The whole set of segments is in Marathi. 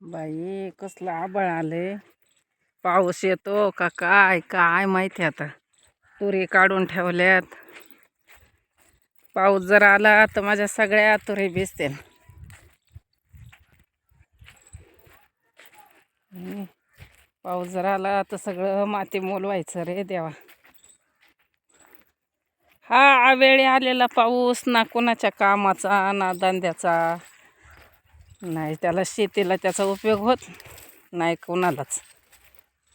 बाई कसलं आबळ आलंय. पाऊस येतो का काय काय माहिती आता. तुरी काढून ठेवल्यात. पाऊस जर आला तर माझ्या सगळ्या तुरी भिजतील. पाऊस जर आला तर सगळं माती मोल व्हायचं रे देवा. हा वेळी आलेला पाऊस ना कोणाच्या कामाचा ना धंद्याचा. नाही त्याला शेतीला त्याचा उपयोग होत नाही कोणालाच.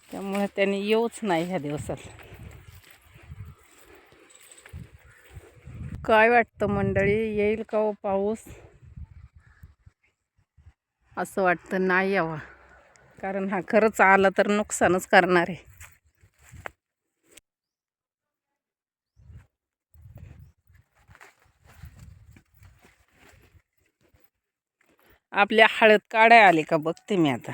त्यामुळे त्याने येऊच नाही ह्या दिवसात. काय वाटतं मंडळी येईल का हो पाऊस? असं वाटतं नाही यावा. कारण हा खरंच आला तर नुकसानच करणार आहे. आपल्या हळद काढाय आली का बघते मी आता.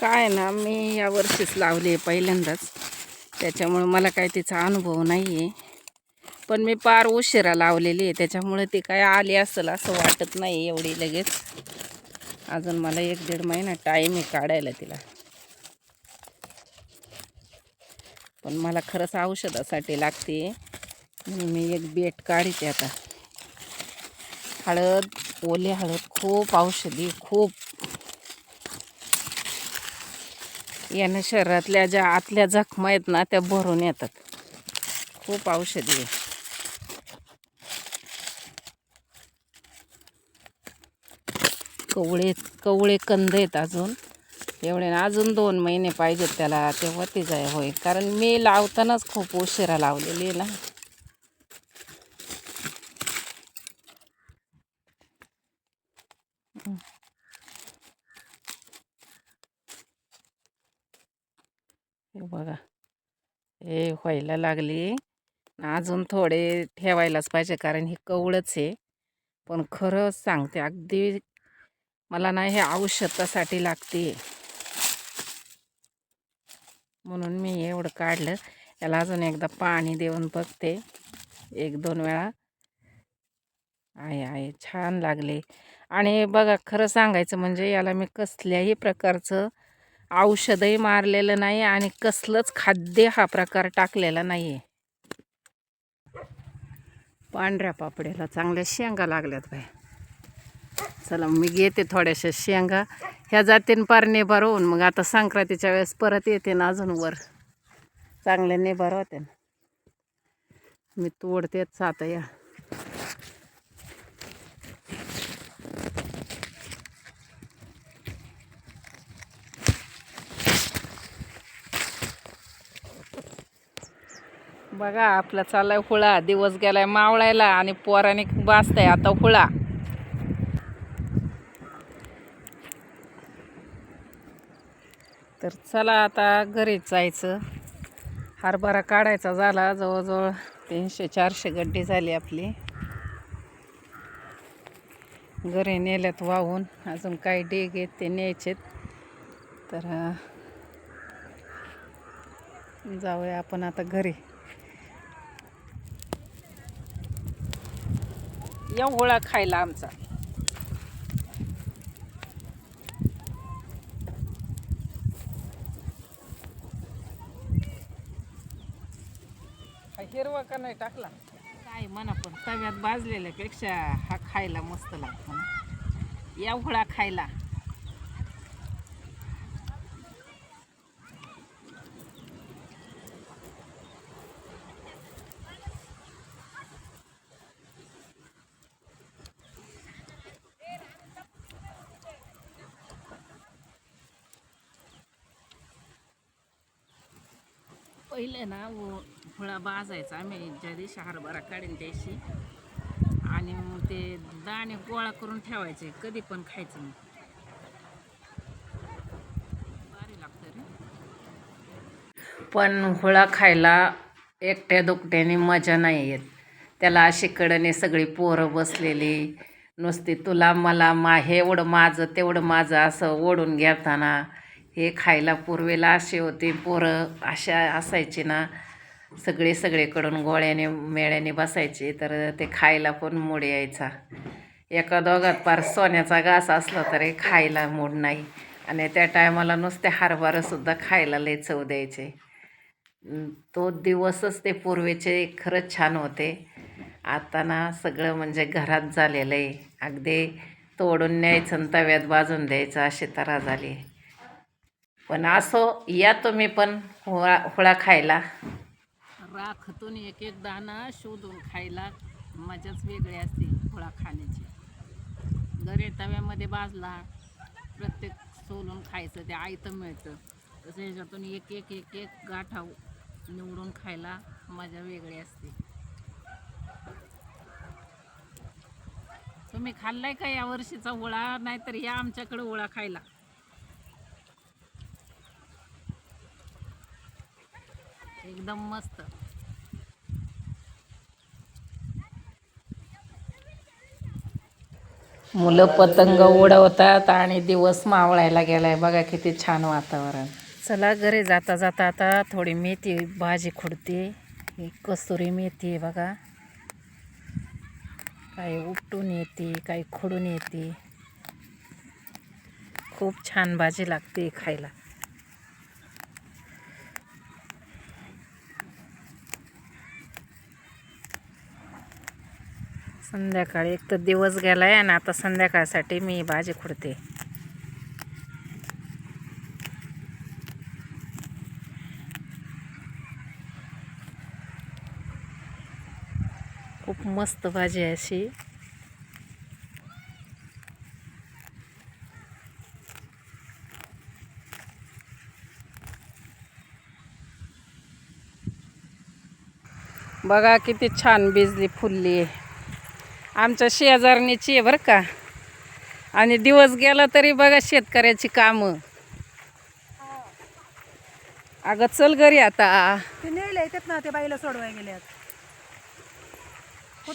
काय ना मी या वर्षीच लावली पहिल्यांदाच. त्याच्यामुळे मला काय तिचा अनुभव नाही आहे पण मी पार उशिरा लावलेली आहे. त्याच्यामुळे ती काय आली असेल असं वाटत नाही एवढी लगेच. अजून मला एक दीड महिना टाईम आहे काढायला तिला. पण मला खरंच औषधासाठी लागते. म्हणून मी एक बेट काढते आता. हळद ओली हळद खूप औषधी खूप. यानं शरीरातल्या ज्या आतल्या जखमा आहेत ना त्या भरून येतात. खूप औषधी आहे. कवळे कवळे कंद आहेत अजून. एवढे ना अजून दोन महिने पाहिजेत त्याला तेव्हा ते जाय होईल. कारण मी लावतानाच खूप उशिरा लावलेली आहे ना. बघा. हे व्हायला लागली. अजून थोडे ठेवायलाच पाहिजे कारण हे कवळच आहे. पण खरंच सांगते अगदी मला ना हे औषधासाठी लागते. म्हणून मी एवढं काढलं. याला अजून एकदा पाणी देऊन बघते. एक दोन वेळा. आहे आहे छान लागले. आणि बघा खरं सांगायचं म्हणजे याला मी कसल्याही प्रकारचं औषधही मारलेलं नाही आणि कसलंच खाद्य हा प्रकार टाकलेला नाही आहे पांढऱ्या पापड्याला चांगल्या शेंगा लागल्यात बाय चला मी घेते थोड्याशा शेंगा. ह्या जातीन पार नेबार होऊन. मग आता संक्रांतीच्या वेळेस परत येते ना अजून वर. चांगले नेभार होते ना मी तोडतेच आता या. बघा आपला चाललाय हुळा. दिवस गेलाय मावळायला आणि पोराने बाजताय आता हुळा. तर चला आता घरीच जायचं. हरभरा काढायचा झाला जवळजवळ तीनशे चारशे गड्डी झाली आपली. घरी नेल्यात वाहून. अजून काही डेग आहेत ते न्यायचेत. तर जाऊया आपण आता घरी. एवढा खायला आमचा. हिरवा का नाही टाकला? काय म्हणा पण तव्यात भाजलेल्यापेक्षा हा खायला मस्त लागतो एवढा खायला. पहिले ना व- फळा भाजायचा. आम्ही ज्या दिवशी हरभरा काढीन त्याशी. आणि मग ते दाणे गोळा करून ठेवायचे. कधी पण खायचं मग भारी लागतं पण हुळा खायला एकट्या दुकट्याने मजा नाही येत. त्याला अशी कडने सगळी पोरं बसलेली. नुसती तुला मला मा हे एवढं माझं तेवढं माझं असं ओढून घेताना हे खायला पूर्वेला असे होते. पोरं अशा असायची ना सगळे सगळीकडून गोळ्याने मेळ्याने बसायचे. तर ते खायला पण मूड यायचा. एका दोघात पार सोन्याचा घास असला तरी खायला मूड नाही. आणि त्या टायमाला नुसते हरभरंसुद्धा खायला लय चव द्यायचे. तो दिवसच ते पूर्वीचे खरंच छान होते. आता ना सगळं म्हणजे घरात झालेलं आहे. अगदी तोडून न्यायचं आणि तव्यात भाजून द्यायचं अशी तरा झाली पण असो या तुम्ही पण होळा होळा खायला. राखतून एक एक दाणा शोधून खायला मजाच वेगळी असते होळा खाण्याची. घरी तव्यामध्ये भाजला प्रत्येक सोलून खायचं ते आयतं मिळतं. तसं ह्याच्यातून एक एक एक एक गाठा निवडून खायला मजा वेगळी असते. तुम्ही खाल्लाय का या वर्षीचा हुळा? नाहीतर या आमच्याकडे होळा खायला. एकदम मस्त. मुलं पतंग उडवतात आणि दिवस मावळायला गेलाय. बघा किती छान वातावरण. चला घरी जाता जाता आता थोडी मेथी भाजी खुडते. ही कसुरी मेथी आहे बघा. काही उपटून येते काही खुडून येते. खूप छान भाजी लागते खायला. संध्याकाळी. एक तर दिवस गेला आहे आणि आता संध्याकाळसाठी मी भाजी खुडते. खूप मस्त भाजी आहे अशी. बघा किती छान बिजली फुलली. आहे आमच्या शेजारणीची आहे बरं का. आणि दिवस गेला तरी बघा शेतकऱ्याची कामं. अगं चल घरी आता. ते नेले येतात ना ते बाईला सोडवाय गेल्यात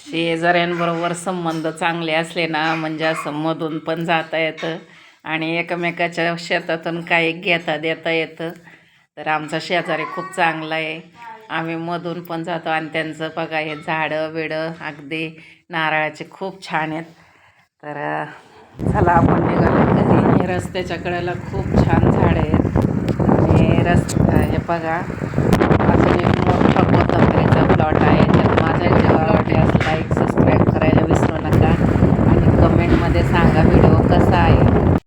शेजाऱ्यांबरोबर संबंध चांगले असले ना म्हणजे असं मधून पण जाता येतं आणि एकमेकाच्या शेतातून काही घेता देता येतं. तर आमचा शेजारी खूप चांगला आहे. आम्ही मधून पण जातो आणि त्यांचं बघा हे झाडं बिडं अगदी नारळाचे खूप छान आहेत. तर चला आपण निघालो घरी. हे रस्त्याच्या कडेला खूप छान झाडं आहेत. आणि रस हे बघा. अजून एक मोठा कोथंबरीचा प्लॉट आहे. तर माझ्या जे असं लाईक सबस्क्राईब करायला विसरू नका. आणि कमेंटमध्ये सांगा व्हिडिओ कसा आहे.